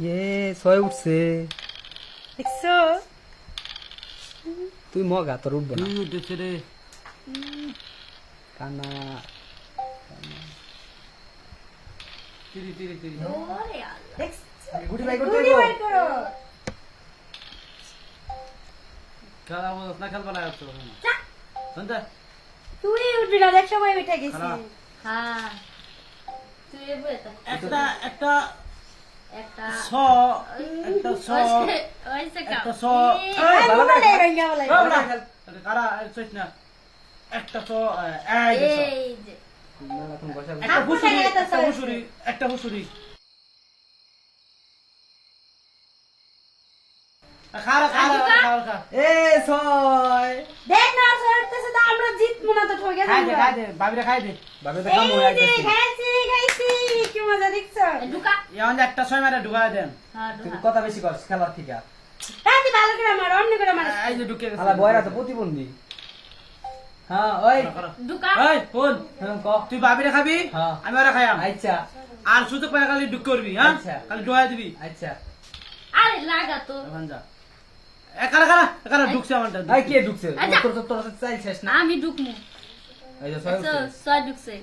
এ ছয় উঠছে। দেখছ? তুই মগা তোর উঠবো না। উঠেছে রে? কানা। তিরি তিরি তিরি। গুটি বাই করতে করো। খেলা বলছ না খেলবা না। আসছো শুনতে তুই উঠবি না দেখ সময় উঠে গেছি। হ্যাঁ। তুই একটা একটা একটা ছ একটা হুসুরি একটা হুসুরি আমরা জিতবো না তো ঠকে খাই দে খাই দে খাই দে। খাইছি খাইছি কি মজা দেখছ? ঢুকা। এখন একটা ছয় মারে ঢুকাই দেন। হ্যাঁ কথা বেশি করছিস খেলার থেকে। রাতি ভালো করে আমার অন্য করে আমার এই যে ঢুকে গেছে। আলা বয়রা তো প্রতিবন্ধী। হ্যাঁ ওই। ঢুকা। ফোন। হ্যাঁ ক। তুই বাবিরে খাবি। আমি ওরা খাইয়াম। আচ্ছা। আর পাই খালি ঢুক করবি হ্যাঁ? আচ্ছা। খালি ঢুকাই দিবি। আচ্ছা। আরে লাগা তো। এখন যা। এ কারা কারা? ঢুকছে আমারটা আই কে ঢুকছে। তোর না। আমি ঢুকমু। এই যে ছয় সয় ঢুকছে।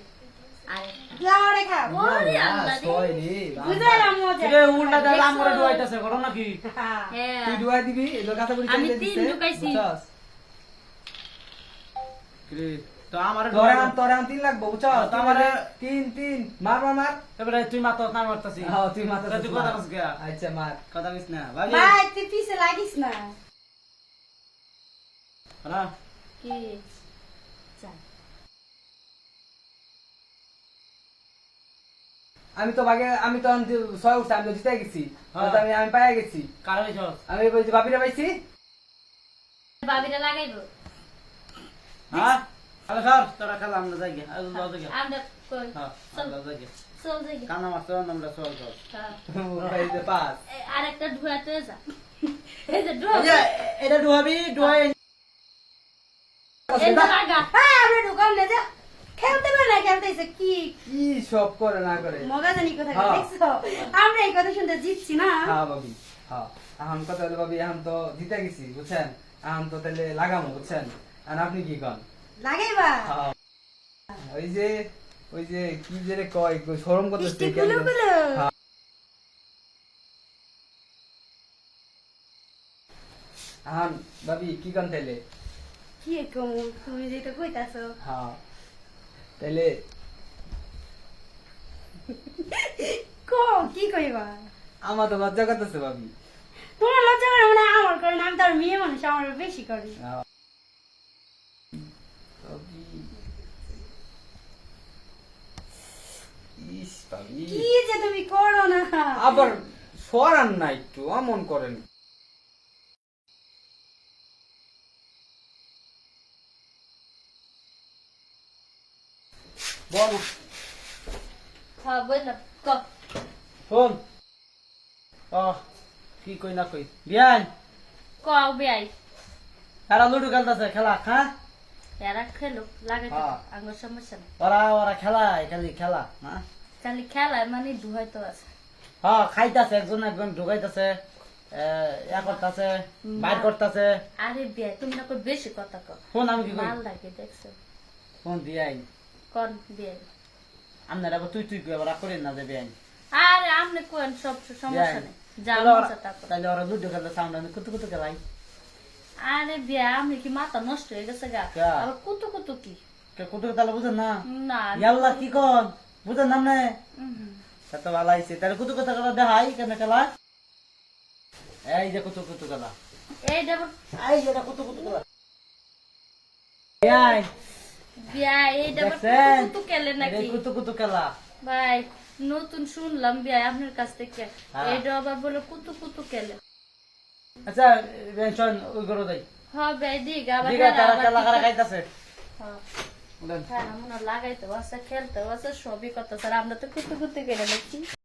তুই মাতো না মারতাছি হ্যাঁ তুই মাথা তুই কথা কস গা আচ্ছা। মার কথা কইস না ভাই তুই পিছে লাগিস না কি আমি তো ভাগে আমি তো ছয় উঠছে আমি তো জিতে গেছি। হ্যাঁ। তো আমি আমি পাইয়া গেছি। আমি যে বাপিরা পাইছি। লাগাইবো। হ্যাঁ? তোরা খেলা আমরা যাই কই? হ্যাঁ আমরা যাই গে চল যাই কানা মাছ আমরা চল চল। হ্যাঁ। এই যে পাঁচ আরেকটা ঢুয়াতে যা। এই যে ঢুয়া এটা ঢুকাবি ঢুকাই এই যে লাগা। হ্যাঁ আমরা ঢুকাম না যা। খেলতে পারে না খেলতেছে কি? কি সব করে না করে? মগা জানি কোথায় হ্যাঁ। দেখছ? আমরা এই কথা শুনতে জিতছি না। হ্যাঁ বাবি হ্যাঁ। এখন কথা হলো এখন তো জিতে গেছি বুঝছেন? এখন তো তাহলে লাগামো বুঝছেন? আর আপনি কি কন? লাগাইবা? হ্যাঁ। ওই যে ওই যে কি যে কয় শরমগুলো হ্যাঁ। এখন বাবি কি কন তাইলে কি কম? তুমি যেটা কইতাছো। হ্যাঁ। তাইলে কো কি কইবা? আমার তো লজ্জা করতেছে বাবি তোমার লজ্জা করে মানে আমার করে না, আমি তার মেয়ে মানুষ আমার বেশি করি। কি যে তুমি করো না। আবার সরান না একটু অমন করেন। বল হ্যাঁ বুঝলাম ক ফোন ও কি কই না কই বিয়াই ক বেআই তারা লুডু খেলতেছে খেলা হ্যাঁ এরা খেলো লাগাইতে হ্যাঁ। আঙ্গুর সমস্যা নেই ওরা ওরা খেলায় খালি খেলা হ্যাঁ খালি খেলায় মানে ধুয়াইতে আছে হ্যাঁ খাইতাছে একজন একজন ঢুকাইতাছে ইয়া করতেছে বাইর করতেছে আরে বিয়াই তুমি না কই বেশি কথা কও ফোন আমি কি মাল লাগে দেখছ ফোন দিয়াই কোন বিয়াই আপনার আবার তুই তুই আবার করেন না যে আরে আপনি কোন? সব সমস্যা নেই। যা তাহলে ওরা- সাউন্ড আমি কুতু কুতু খেলাই। আরে বিয়া আমি কি মাথা নষ্ট হয়ে গেছে গা? আবার কুতু কুতু কি? কে তাহলে বুঝেন না? না ইয়াল্লা কি কন? বুঝেন না নে উহুম। এত ভালো আইছে তাহলে কুতু কুতু খেলা দেখাই কেন খেলা? এই যে কুতু কুতু খেলা। এই দেব এই যে কুতু কুতু খেলা। বিয়া কুতু কেলে নাকি? কুতু ভাই নতুন শুনলাম বিয়া আপনার কাছ থেকে। হ্যাঁ। এইটা আবার বলে কুতু কুতু কেলে। আচ্ছা ওই করো দিক আবার তারা খাইতাছে। হ্যাঁ। হ্যাঁ মনে লাগাইতে আছে খেলতে আছে সবই কথা আমরা তো কুতু কুতু কেলে নাকি।